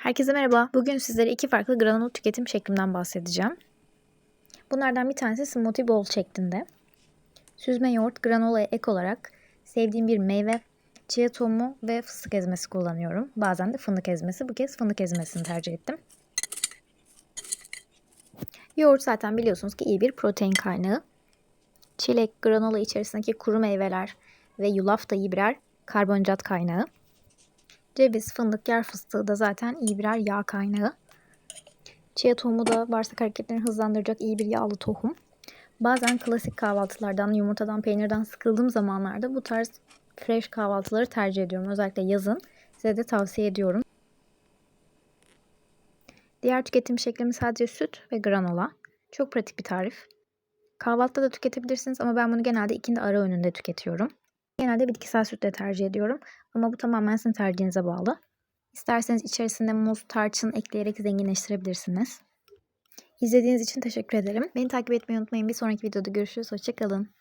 Herkese merhaba. Bugün sizlere iki farklı granul tüketim şeklimden bahsedeceğim. Bunlardan bir tanesi smoothie bowl şeklinde. Süzme yoğurt granolaya ek olarak sevdiğim bir meyve, chia tohumu ve fıstık ezmesi kullanıyorum. Bazen de fındık ezmesi. Bu kez fındık ezmesini tercih ettim. Yoğurt zaten biliyorsunuz ki iyi bir protein kaynağı. Çilek, granola içerisindeki kuru meyveler ve yulaf da iyi birer karbonhidrat kaynağı. Ceviz, fındık, yer fıstığı da zaten iyi birer yağ kaynağı. Chia tohumu da bağırsak hareketlerini hızlandıracak iyi bir yağlı tohum. Bazen klasik kahvaltılardan, yumurtadan, peynirden sıkıldığım zamanlarda bu tarz fresh kahvaltıları tercih ediyorum. Özellikle yazın. Size de tavsiye ediyorum. Diğer tüketim şeklimi sadece süt ve granola. Çok pratik bir tarif. Kahvaltıda da tüketebilirsiniz ama ben bunu genelde ikindi ara öğününde tüketiyorum. Genelde bitkisel sütle tercih ediyorum ama bu tamamen sizin tercihinize bağlı. İsterseniz içerisinde muz, tarçın ekleyerek zenginleştirebilirsiniz. İzlediğiniz için teşekkür ederim. Beni takip etmeyi unutmayın. Bir sonraki videoda görüşürüz. Hoşçakalın.